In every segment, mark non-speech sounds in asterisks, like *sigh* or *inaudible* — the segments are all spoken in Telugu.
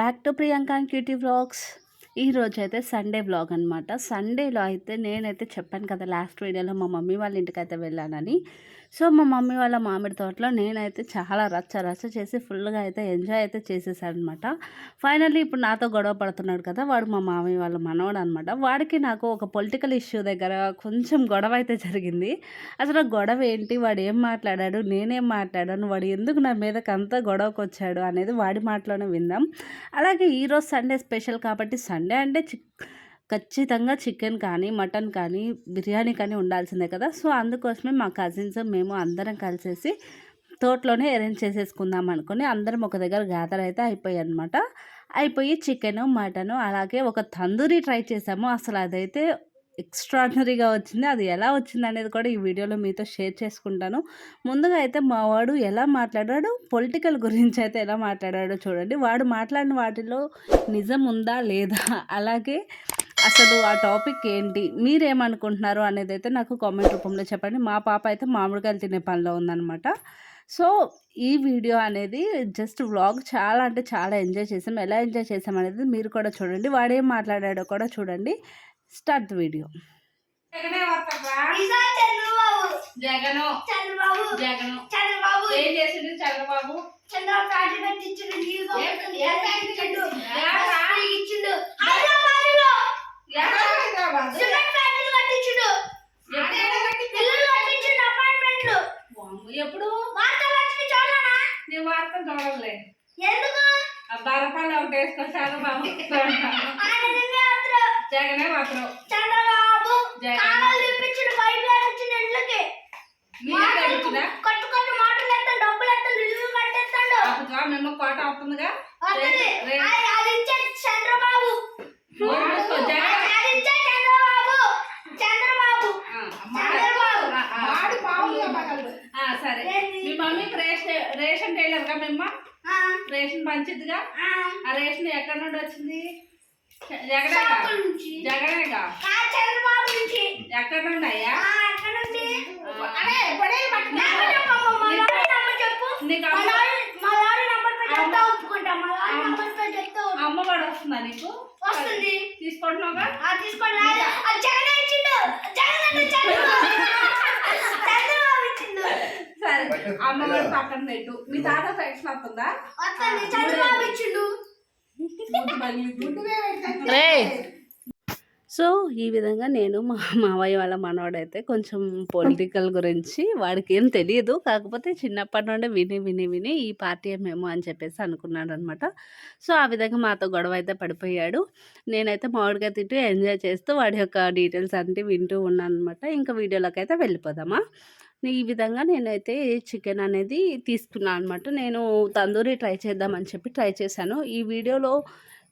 Back to Priyanka and cutie vlogs ఈరోజు అయితే సండే వ్లాగ్ అనమాట సండేలో అయితే నేనైతే చెప్పాను కదా లాస్ట్ వీడియోలో మా మమ్మీ వాళ్ళ ఇంటికి అయితే వెళ్ళానని. సో మా మమ్మీ వాళ్ళ మామిడి తోటలో నేనైతే చాలా రచ్చ రచ్చ చేసి ఫుల్గా అయితే ఎంజాయ్ అయితే చేసేసానమాట. ఫైనల్లీ ఇప్పుడు నాతో గొడవ పడుతున్నాడు కదా వాడు మా మామయ్య వాళ్ళ మనవడు అనమాట వాడికి నాకు ఒక పొలిటికల్ ఇష్యూ దగ్గర కొంచెం గొడవ అయితే జరిగింది. అసలు గొడవ ఏంటి? వాడు ఏం మాట్లాడాడు? నేనేం మాట్లాడాను? వాడు ఎందుకు నా మీదకి అంత గొడవకు వచ్చాడు? అనేది వాడి మాటలోనే విందాం. అలాగే ఈరోజు సండే స్పెషల్ కాబట్టి సండే అంటే చిక్ ఖచ్చితంగా చికెన్ కానీ మటన్ కానీ బిర్యానీ కానీ ఉండాల్సిందే కదా. సో అందుకోసమే మా కజిన్స్ మేము అందరం కలిసేసి తోటలోనే అరేంజ్ చేసేసుకుందాం అనుకుని అందరం ఒక దగ్గర గ్యాదర్ అయితే అయిపోయాయి అనమాట అయిపోయి చికెను మటను అలాగే ఒక తందూరి ట్రై చేసాము. అసలు అదైతే ఎక్స్ట్రాడినరీగా వచ్చింది. అది ఎలా వచ్చింది అనేది కూడా ఈ వీడియోలో మీతో షేర్ చేసుకుంటాను. ముందుగా అయితే మా వాడు ఎలా మాట్లాడాడు పొలిటికల్ గురించి అయితే ఎలా మాట్లాడాడో చూడండి. వాడు మాట్లాడిన వాటిలో నిజం ఉందా లేదా? అలాగే అసలు ఆ టాపిక్ ఏంటి? మీరేమనుకుంటున్నారు అనేది అయితే నాకు కామెంట్ రూపంలో చెప్పండి. మా పాప అయితే మామిడికాయలు తినే పనిలో ఉందన్నమాట. సో ఈ వీడియో అనేది జస్ట్ వ్లాగ్ చాలా అంటే చాలా ఎంజాయ్ చేసాం. ఎలా ఎంజాయ్ చేసాం అనేది మీరు కూడా చూడండి. వాడేం మాట్లాడాడో కూడా చూడండి. Start the video. Jagan Chandrababu. Jagan. Chandrababu. ఏం చేసిండు చంద్రబాబు? చంద్రబాబు ఫ్యాక్టరీ పెట్టించిండు ఇచ్చిండు. ఎప్పుడు? వార్తలు వచ్చింది చూడనా? నీ వార్త చూడలే ఎందుకు? ఆ బరపాలు ఒకటి అందరూ జగనే మాత్రం చంద్రబాబు జగన్. ఇప్పించిండు పైపు వేపించిండు ఇంట్లోకి నీళ్ళు తెచ్చుదా కొట్టు కొట్టు మోటార్లు ఎత్తాడు డబ్బులు ఎత్తాడు ఇల్లు కట్టేస్తాడు అప్పుగా మేము కోట అవుతుందిగా వస్తుంది. రే- అది అది ఇచ్చే చంద్రబాబు నోరు మూసుకో, జగన్. అది ఇచ్చే చంద్రబాబు చంద్రబాబు ఆ, చంద్రబాబు ఆ, ఆ. ఆ, సరే ఏంది? మీ మమ్మీకి రేషన్ రేషన్ టైలర్గా మేము ఆ, రేషన్ పంచిద్దిగా? ఆ, రేషన్ ఎక్కడి నుండి వచ్చింది? నుంచి. ఎక్కడి నుండి అయ్యా? ఎక్కడ నుంచి? అరే, నెంబర్ చెప్పమ్మా, మా లారీ నెంబర్ చెప్పు నీకు మా అమ్మ- లారీ మా లారీ నెంబర్ పై చెప్తా ఒప్పుకుంటా మా లారీ అమ్మ- నెంబర్ పై చెప్తా ఒప్పు- అమ్మఒడి వస్తుందా నీకు వస్తుంది తీసుకుంటున్నావుగా ఆ, తీసుకోండి అది అది జగనే ఇచ్చిండు జగన్ అంటే చంద్రబాబు చంద్రబాబు ఇచ్చిండు పక్కన పెట్టు. మీ తాత వస్తుందా రే. *laughs* సో ఈ విధంగా నేను మా మావయ్య వాళ్ళ మనవాడైతే కొంచెం పొలిటికల్ గురించి వాడికి ఏం తెలియదు. కాకపోతే చిన్నప్పటి నుండి విని విని విని ఈ పార్టీ మేము అని చెప్పేసి అనుకున్నాడు అనమాట సో ఆ విధంగా మాతో గొడవ అయితే పడిపోయాడు. నేనైతే మామిడిగా తింటూ ఎంజాయ్ చేస్తూ వాడి యొక్క డీటెయిల్స్ అంటే వింటూ ఉన్నాను అనమాట ఇంకా వీడియోలోకి అయితే వెళ్ళిపోదామా? ఈ విధంగా నేనైతే చికెన్ అనేది తీసుకున్నాను అనమాట నేను తందూరి ట్రై చేద్దామని చెప్పి ట్రై చేశాను. ఈ వీడియోలో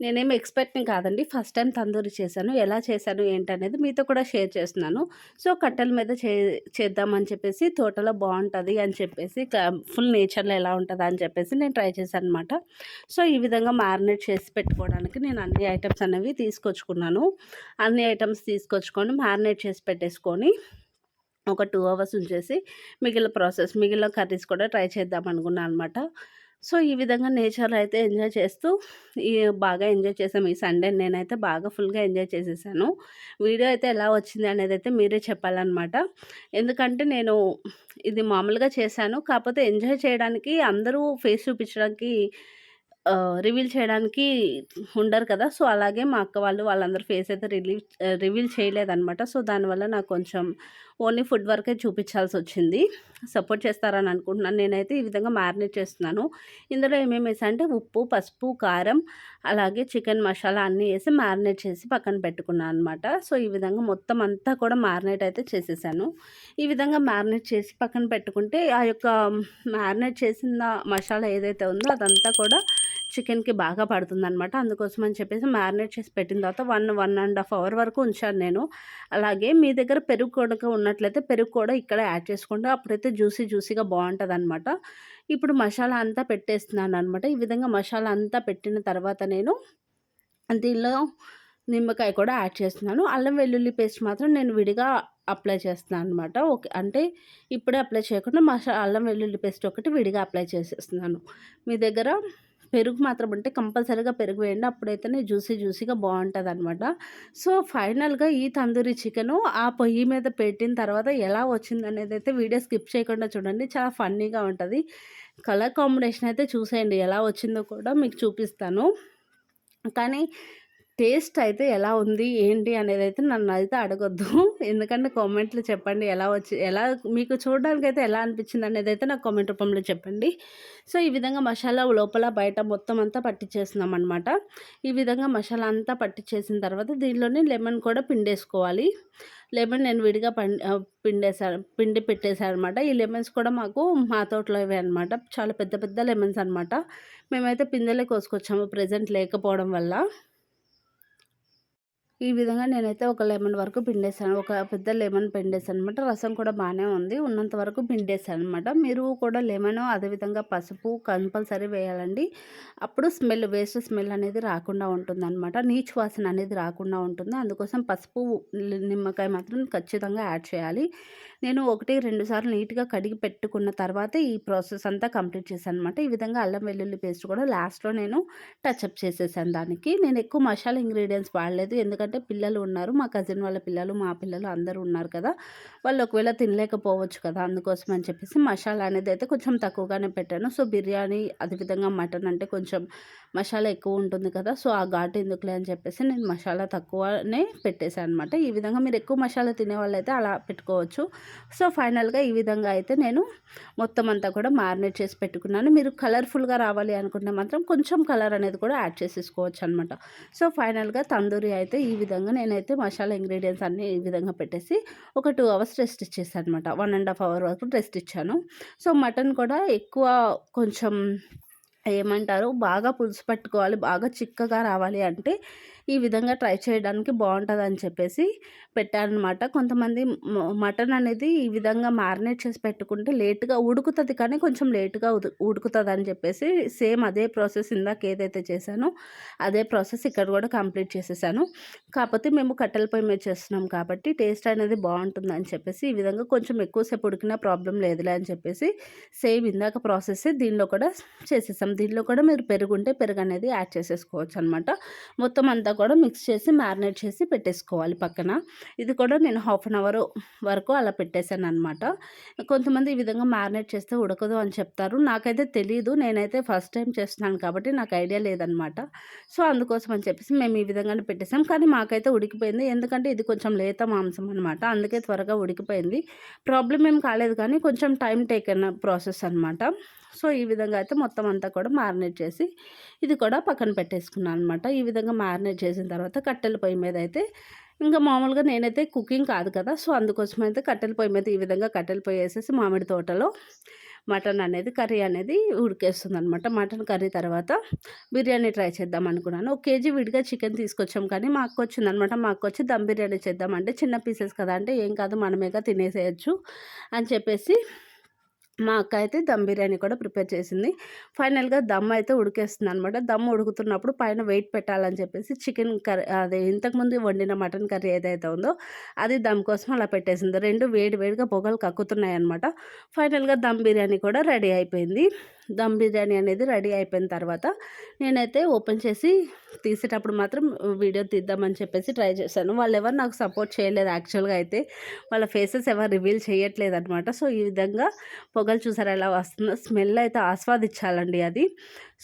నేనేం ఎక్స్పెక్ట్ని కాదండి. ఫస్ట్ టైం తందూరి చేశాను. ఎలా చేశాను ఏంటనేది మీతో కూడా షేర్ చేస్తున్నాను. సో కట్టెల మీద చే చేద్దామని చెప్పేసి తోటలో బాగుంటుంది అని చెప్పేసి ఫుల్ నేచర్లో ఎలా ఉంటుంది అని చెప్పేసి నేను ట్రై చేశాను అనమాట సో ఈ విధంగా మ్యారినేట్ చేసి పెట్టుకోవడానికి నేను అన్ని ఐటమ్స్ అనేవి తీసుకొచ్చుకున్నాను. అన్ని ఐటమ్స్ తీసుకొచ్చుకొని మ్యారినేట్ చేసి పెట్టేసుకొని ఒక టూ అవర్స్ ఉంచేసి మిగిలిన ప్రాసెస్ మిగిలిన కర్రీస్ కూడా ట్రై చేద్దాం అనుకున్నాను అనమాట సో ఈ విధంగా నేచర్ అయితే ఎంజాయ్ చేస్తూ ఈ బాగా ఎంజాయ్ చేసాము ఈ సండే నేనైతే బాగా ఫుల్గా ఎంజాయ్ చేసేసాను. వీడియో అయితే ఎలా వచ్చింది అనేది అయితే మీరే చెప్పాలన్నమాట. ఎందుకంటే నేను ఇది మామూలుగా చేశాను. కాకపోతే ఎంజాయ్ చేయడానికి అందరూ ఫేస్ చూపించడానికి రివీల్ చేయడానికి ఉండరు కదా. సో అలాగే మా అక్క వాళ్ళు వాళ్ళందరూ ఫేస్ అయితే రిలీవ్ రివీల్ చేయలేదన్నమాట. సో దానివల్ల నాకు కొంచెం ఓన్లీ ఫుడ్ వరకే చూపించాల్సి వచ్చింది సపోర్ట్ చేస్తారని అనుకుంటున్నాను. నేనైతే ఈ విధంగా మ్యారినేట్ చేస్తున్నాను. ఇందులో ఏమేమి వేసా అంటే ఉప్పు పసుపు కారం అలాగే చికెన్ మసాలా అన్నీ వేసి మ్యారినేట్ చేసి పక్కన పెట్టుకున్నాను అనమాట సో ఈ విధంగా మొత్తం అంతా కూడా మ్యారినేట్ అయితే చేసేసాను. ఈ విధంగా మ్యారినేట్ చేసి పక్కన పెట్టుకుంటే ఆ యొక్క మ్యారినేట్ చేసిన మసాలా ఏదైతే ఉందో అదంతా కూడా చికెన్కి బాగా పడుతుందనమాట అందుకోసం అని చెప్పేసి మ్యారినేట్ చేసి పెట్టిన తర్వాత one one and half hour వరకు ఉంచాను నేను. అలాగే మీ దగ్గర పెరుగు కొడక ఉన్నట్లయితే పెరుగు కూడా ఇక్కడ యాడ్ చేసుకుంటే అప్పుడైతే జ్యూసీ జ్యూసీగా బాగుంటుంది అనమాట ఇప్పుడు మసాలా అంతా పెట్టేస్తున్నాను అనమాట ఈ విధంగా మసాలా అంతా పెట్టిన తర్వాత నేను దీనిలో నిమ్మకాయ కూడా యాడ్ చేస్తున్నాను. అల్లం వెల్లుల్లి పేస్ట్ మాత్రం నేను విడిగా అప్లై చేస్తున్నాను అనమాట ఓకే అంటే ఇప్పుడే అప్లై చేయకుండా మసా అల్లం వెల్లుల్లి పేస్ట్ ఒకటి విడిగా అప్లై చేసేస్తున్నాను. మీ దగ్గర పెరుగు మాత్రం ఉంటే కంపల్సరీగా పెరుగు వేయండి. అప్పుడైతేనే జ్యూసీ జ్యూసీగా బాగుంటుంది అనమాట సో ఫైనల్గా ఈ తందూరి చికెను ఆ పొయ్యి మీద పెట్టిన తర్వాత ఎలా వచ్చింది అనేది అయితే వీడియో స్కిప్ చేయకుండా చూడండి. చాలా ఫన్నీగా ఉంటుంది. కలర్ కాంబినేషన్ అయితే చూసేయండి. ఎలా వచ్చిందో కూడా మీకు చూపిస్తాను. కానీ టేస్ట్ అయితే ఎలా ఉంది ఏంటి అనేది అయితే నన్ను అయితే అడగొద్దు. *laughs* ఎందుకంటే కామెంట్లు చెప్పండి ఎలా వచ్చి ఎలా మీకు చూడడానికి అయితే ఎలా అనిపించింది అనేది అయితే నాకు కామెంట్ రూపంలో చెప్పండి. సో ఈ విధంగా మసాలా లోపల బయట మొత్తం అంతా పట్టించేస్తున్నాం అనమాట ఈ విధంగా మసాలా అంతా పట్టించేసిన తర్వాత దీనిలోనే లెమన్ కూడా పిండేసుకోవాలి. లెమన్ నేను విడిగా పం పిండేసాను పిండి పెట్టేశాను అనమాట ఈ లెమన్స్ కూడా మాకు మా తోటలో ఇవే అనమాట చాలా పెద్ద పెద్ద లెమన్స్ అనమాట మేమైతే పిందెలే కోసుకొచ్చాము ప్రజెంట్ లేకపోవడం వల్ల. ఈ విధంగా నేనైతే ఒక లెమన్ వరకు పిండేసాను ఒక పెద్ద లెమన్ పిండేసాను అనమాట రసం కూడా బాగానే ఉంది. ఉన్నంత వరకు పిండేసాను అనమాట మీరు కూడా లెమన్ అదేవిధంగా పసుపు కంపల్సరీ వేయాలండి. అప్పుడు స్మెల్ వేస్ట్ స్మెల్ అనేది రాకుండా ఉంటుంది అనమాట నీచు వాసన అనేది రాకుండా ఉంటుంది. అందుకోసం పసుపు నిమ్మకాయ మాత్రం ఖచ్చితంగా యాడ్ చేయాలి. నేను ఒకటి రెండు సార్లు నీట్గా కడిగి పెట్టుకున్న తర్వాత ఈ ప్రాసెస్ అంతా కంప్లీట్ చేశాను అనమాట ఈ విధంగా అల్లం వెల్లుల్లి పేస్ట్ కూడా లాస్ట్లో నేను టచ్అప్ చేసేసాను దానికి. నేను ఎక్కువ మసాలా ఇంగ్రీడియంట్స్ వాడలేదు. ఎందుకంటే పిల్లలు ఉన్నారు. మా కజిన్ వాళ్ళ పిల్లలు మా పిల్లలు అందరూ ఉన్నారు కదా. వాళ్ళు ఒకవేళ తినలేకపోవచ్చు కదా అందుకోసం అని చెప్పేసి మసాలా అనేది అయితే కొంచెం తక్కువగానే పెట్టాను. సో బిర్యానీ అదేవిధంగా మటన్ అంటే కొంచెం మసాలా ఎక్కువ ఉంటుంది కదా. సో ఆ ఘాటు ఎందుకులే అని చెప్పేసి నేను మసాలా తక్కువనే పెట్టేశాను అనమాట ఈ విధంగా మీరు ఎక్కువ మసాలా తినే వాళ్ళైతే అలా పెట్టుకోవచ్చు. సో ఫైనల్గా ఈ విధంగా అయితే నేను మొత్తం అంతా కూడా మ్యారినేట్ చేసి పెట్టుకున్నాను. మీరు కలర్ఫుల్గా రావాలి అనుకుంటే మాత్రం కొంచెం కలర్ అనేది కూడా యాడ్ చేసేసుకోవచ్చు అనమాట సో ఫైనల్గా తందూరి అయితే ఈ విధంగా నేనైతే మసాలా ఇంగ్రీడియంట్స్ అన్నీ ఈ విధంగా పెట్టేసి ఒక టూ అవర్స్ రెస్ట్ ఇచ్చేసాను అనమాట వన్ అండ్ హాఫ్ అవర్ వరకు రెస్ట్ ఇచ్చాను. సో మటన్ కూడా ఎక్కువ కొంచెం ఏమంటారు? బాగా పులుసు పట్టుకోవాలి బాగా చిక్కగా రావాలి అంటే ఈ విధంగా ట్రై చేయడానికి బాగుంటుందని చెప్పేసి పెట్టానమాట కొంతమంది మటన్ అనేది ఈ విధంగా మ్యారినేట్ చేసి పెట్టుకుంటే లేట్గా ఉడుకుతుంది కానీ కొంచెం లేట్గా ఉడుకుతుంది అని చెప్పేసి సేమ్ అదే ప్రాసెస్ ఇందాక ఏదైతే చేశానో అదే ప్రాసెస్ ఇక్కడ కూడా కంప్లీట్ చేసేసాను. కాకపోతే మేము కట్టెల పొయ్యి మీద చేస్తున్నాం కాబట్టి టేస్ట్ అనేది బాగుంటుంది అని చెప్పేసి ఈ విధంగా కొంచెం ఎక్కువసేపు ఉడికినా ప్రాబ్లం లేదులే అని చెప్పేసి సేమ్ ఇందాక ప్రాసెస్ దీనిలో కూడా చేసేసాం. దీనిలో కూడా మీరు పెరుగు ఉంటే పెరుగు అనేది యాడ్ చేసేసుకోవచ్చు అనమాట మొత్తం అంతా కూడా మిక్స్ చేసి మ్యారినేట్ చేసి పెట్టేసుకోవాలి పక్కన. ఇది కూడా నేను హాఫ్ అన్ అవర్ వరకు అలా పెట్టేశాను అనమాట కొంతమంది ఈ విధంగా మ్యారినేట్ చేస్తే ఉడకదు అని చెప్తారు. నాకైతే తెలియదు నేనైతే ఫస్ట్ టైం చేస్తున్నాను కాబట్టి నాకు ఐడియా లేదనమాట సో అందుకోసం అని చెప్పేసి మేము ఈ విధంగానే పెట్టేసాం కానీ మాకైతే ఉడికిపోయింది. ఎందుకంటే ఇది కొంచెం లేత మాంసం అనమాట అందుకే త్వరగా ఉడికిపోయింది. ప్రాబ్లం ఏం కాలేదు కానీ కొంచెం టైం టేక్ అయిన ప్రాసెస్ అనమాట సో ఈ విధంగా అయితే మొత్తం అంతా కూడా మారినేట్ చేసి ఇది కూడా పక్కన పెట్టేసుకున్నాను అనమాట ఈ విధంగా మారినేట్ చేసిన తర్వాత కట్టెల పొయ్యి మీద అయితే ఇంకా మామూలుగా నేనైతే కుకింగ్ కాదు కదా సో అందుకోసం అయితే కట్టెల పొయ్యి మీద ఈ విధంగా కట్టెల పొయ్యి వేసేసి మామిడి తోటలో మటన్ అనేది కర్రీ అనేది ఉడికేస్తుంది అనమాట మటన్ కర్రీ తర్వాత బిర్యానీ ట్రై చేద్దాం అనుకున్నాను. ఒక కేజీ విడిగా చికెన్ తీసుకొచ్చాం కానీ మా అక్క వచ్చింది అనమాట మా అక్క వచ్చి దమ్ బిర్యానీ చేద్దామంటే చిన్న పీసెస్ కదా అంటే ఏం కాదు మనమేగా తినేసేయచ్చు అని చెప్పేసి మా అక్క అయితే దమ్ బిర్యానీ కూడా ప్రిపేర్ చేసింది. ఫైనల్గా దమ్ అయితే ఉడికేస్తుంది అనమాట దమ్ ఉడుకుతున్నప్పుడు పైన వెయిట్ పెట్టాలని చెప్పేసి చికెన్ కర్రీ అదే ఇంతకుముందు వండిన మటన్ కర్రీ ఏదైతే ఉందో అది దమ్ కోసం అలా పెట్టేసింది. రెండు వేడి వేడిగా పొగలు కక్కుతున్నాయి అనమాట ఫైనల్గా దమ్ బిర్యానీ కూడా రెడీ అయిపోయింది. దమ్ బిర్యానీ అనేది రెడీ అయిపోయిన తర్వాత నేనైతే ఓపెన్ చేసి తీసేటప్పుడు మాత్రం వీడియో తీద్దామని చెప్పేసి ట్రై చేశాను. వాళ్ళు ఎవరు నాకు సపోర్ట్ చేయలేదు యాక్చువల్గా అయితే. వాళ్ళ ఫేసెస్ ఎవరు రివీల్ చేయట్లేదు అనమాట సో ఈ విధంగా పొగలు చూసారు ఎలా వస్తుందో స్మెల్ అయితే ఆస్వాదించాలండి అది.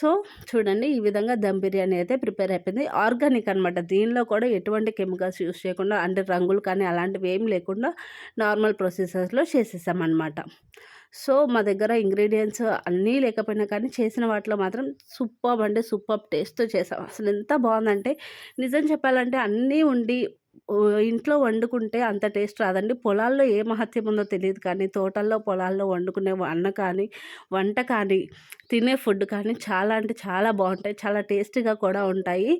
సో చూడండి ఈ విధంగా దమ్ బిర్యానీ అయితే ప్రిపేర్ అయిపోయింది. ఆర్గానిక్ అనమాట దీనిలో కూడా ఎటువంటి కెమికల్స్ యూస్ చేయకుండా అంటే రంగులు కానీ అలాంటివి ఏం లేకుండా నార్మల్ ప్రొసీజర్స్లో చేసేసామన్నమాట. సో మా దగ్గర ఇంగ్రీడియంట్స్ అన్నీ లేకపోయినా కానీ చేసిన వాటిలో మాత్రం సూపర్ అంటే సూపర్ టేస్ట్తో చేసాం అసలు ఎంత బాగుందంటే నిజం చెప్పాలంటే అన్నీ ఉండి ఇంట్లో వండుకుంటే అంత టేస్ట్ రాదండి. పొలాల్లో ఏ మహత్యం ఉందో తెలియదు కానీ తోటల్లో పొలాల్లో వండుకునే అన్న కానీ వంట కానీ తినే ఫుడ్ కానీ చాలా అంటే చాలా బాగుంటాయి. చాలా టేస్టీగా కూడా ఉంటాయి.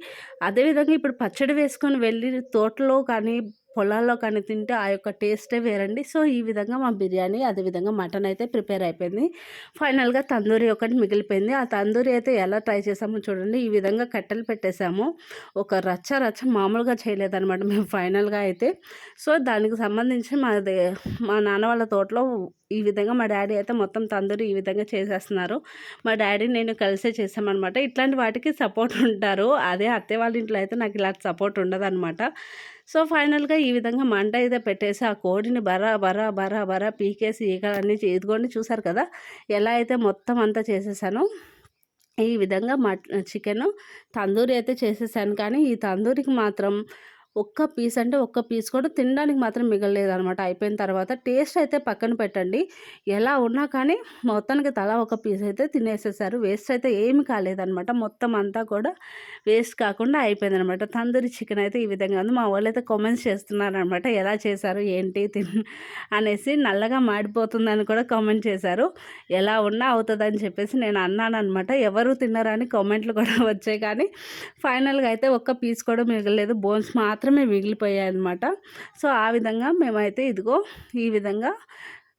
అదేవిధంగా ఇప్పుడు పచ్చడి వేసుకొని వెళ్ళి తోటలో కానీ పొలాల్లో కానీ తింటే ఆ యొక్క టేస్టే వేరండి. సో ఈ విధంగా మా బిర్యానీ అదేవిధంగా మటన్ అయితే ప్రిపేర్ అయిపోయింది. ఫైనల్గా తందూరి ఒకటి మిగిలిపోయింది. ఆ తందూరి అయితే ఎలా ట్రై చేసామో చూడండి. ఈ విధంగా కట్టెలు పెట్టేసాము. ఒక రచ్చ రచ్చ మామూలుగా చేయలేదన్నమాట మేము ఫైనల్గా అయితే. సో దానికి సంబంధించి మా మా నాన్న వాళ్ళ తోటలో ఈ విధంగా మా డాడీ అయితే మొత్తం తందూరి ఈ విధంగా చేసేస్తున్నారు. మా డాడీ నేను కలిసే చేసామన్నమాట. ఇట్లాంటి వాటికి సపోర్ట్ ఉంటారు. అదే అత్తే వాళ్ళ ఇంట్లో అయితే నాకు ఇలాంటి సపోర్ట్ ఉండదన్నమాట. సో ఫైనల్గా ఈ విధంగా మంట అయితే పెట్టేసి ఆ కోడిని బరా బరా బరా బరా పీకేసి ఈగలన్నీ ఇదిగోండి చూసారు కదా? ఎలా అయితే మొత్తం అంతా చేసేసాను ఈ విధంగా మట్ చికెన్ తందూరి అయితే చేసేసాను. కానీ ఈ తందూరికి మాత్రం ఒక్క పీస్ అంటే ఒక్క పీస్ కూడా తినడానికి మాత్రం మిగలలేదు అనమాట అయిపోయిన తర్వాత టేస్ట్ అయితే పక్కన పెట్టండి. ఎలా ఉన్నా కానీ మొత్తానికి తలా ఒక పీస్ అయితే తినేసేసారు. వేస్ట్ అయితే ఏమి కాలేదనమాట మొత్తం అంతా కూడా వేస్ట్ కాకుండా అయిపోయింది అనమాట తందూరి చికెన్ అయితే ఈ విధంగా ఉంది. మా వాళ్ళు అయితే కామెంట్స్ చేస్తున్నారు అనమాట ఎలా చేశారు ఏంటి తిన్ అనేసి నల్లగా మాడిపోతుందని కూడా కామెంట్ చేశారు. ఎలా ఉన్నా అవుతుందని చెప్పేసి నేను అన్నాను అనమాట ఎవరు తిన్నారని కామెంట్లు కూడా వచ్చాయి. కానీ ఫైనల్గా అయితే ఒక్క పీస్ కూడా మిగలలేదు. బోన్స్ మాత్రం మాత్రమే మిగిలిపోయాయి అనమాట సో ఆ విధంగా మేమైతే ఇదిగో ఈ విధంగా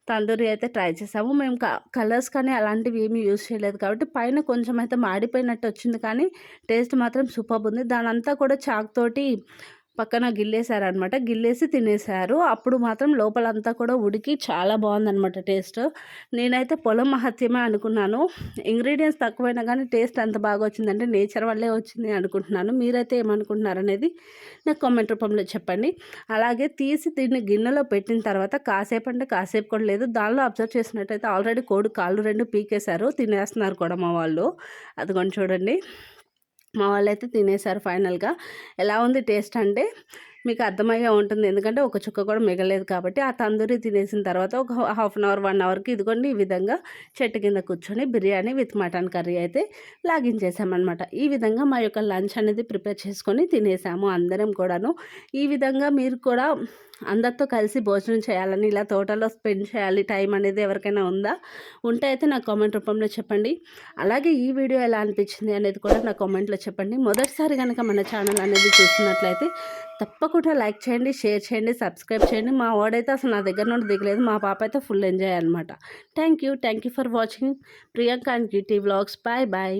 తందూరి అయితే ట్రై చేసాము. మేము కలర్స్ కానీ అలాంటివి ఏమీ యూజ్ చేయలేదు కాబట్టి పైన కొంచెం అయితే మాడిపోయినట్టు వచ్చింది కానీ టేస్ట్ మాత్రం సూపర్ ఉంది. దానంతా కూడా చాక్ తోటి పక్కన గిల్లేసారనమాట గిల్లేసి తినేసారు అప్పుడు మాత్రం లోపలంతా కూడా ఉడికి చాలా బాగుందన్నమాట టేస్ట్. నేనైతే పొలం మహత్యమే అనుకున్నాను. ఇంగ్రీడియంట్స్ తక్కువైనా కానీ టేస్ట్ అంత బాగా వచ్చిందంటే నేచర్ వల్లే వచ్చింది అనుకుంటున్నాను. మీరైతే ఏమనుకుంటున్నారు అనేది నాకు కామెంట్ రూపంలో చెప్పండి. అలాగే తీసి దీన్ని గిన్నెలో పెట్టిన తర్వాత కాసేపు అంటే కాసేపు కూడా లేదు. దానిలో అబ్జర్వ్ చేసినట్టయితే ఆల్రెడీ కోడి కాళ్ళు రెండు పీకేశారు. తినేస్తున్నారు కూడా మా వాళ్ళు. అదిగోండి చూడండి. మా వాళ్ళైతే తినేశారు ఫైనల్గా. ఎలా ఉంది టేస్ట్ అంటే మీకు అర్థమయ్యే ఉంటుంది. ఎందుకంటే ఒక చుక్క కూడా మిగలేదు కాబట్టి ఆ తందూరి తినేసిన తర్వాత ఒక హాఫ్ అన్ అవర్ వన్ అవర్కి ఇదిగోండి ఈ విధంగా చెట్టు కింద కూర్చొని బిర్యానీ విత్ మటన్ కర్రీ అయితే లాగించేసామన్నమాట. ఈ విధంగా మా యొక్క లంచ్ అనేది ప్రిపేర్ చేసుకొని తినేసాము అందరం కూడాను. ఈ విధంగా మీరు కూడా అందరితో కలిసి భోజనం చేయాలని ఇలా తోటలో స్పెండ్ చేయాలి టైం అనేది ఎవరికైనా ఉందా? ఉంటే అయితే నాకు కామెంట్ రూపంలో చెప్పండి. అలాగే ఈ వీడియో ఎలా అనిపించింది అనేది కూడా నా కామెంట్లో చెప్పండి. మొదటిసారి కనుక మన ఛానల్ అనేది చూస్తున్నట్లయితే తప్పకుండా లైక్ చేయండి షేర్ చేయండి సబ్స్క్రైబ్ చేయండి. మా వాడైతే అసలు నా దగ్గర నుండి దిగలేదు. మా పాప అయితే ఫుల్ ఎంజాయ్ అనమాట thank you. Thank you for watching. Priyanka and tea vlogs. Bye bye.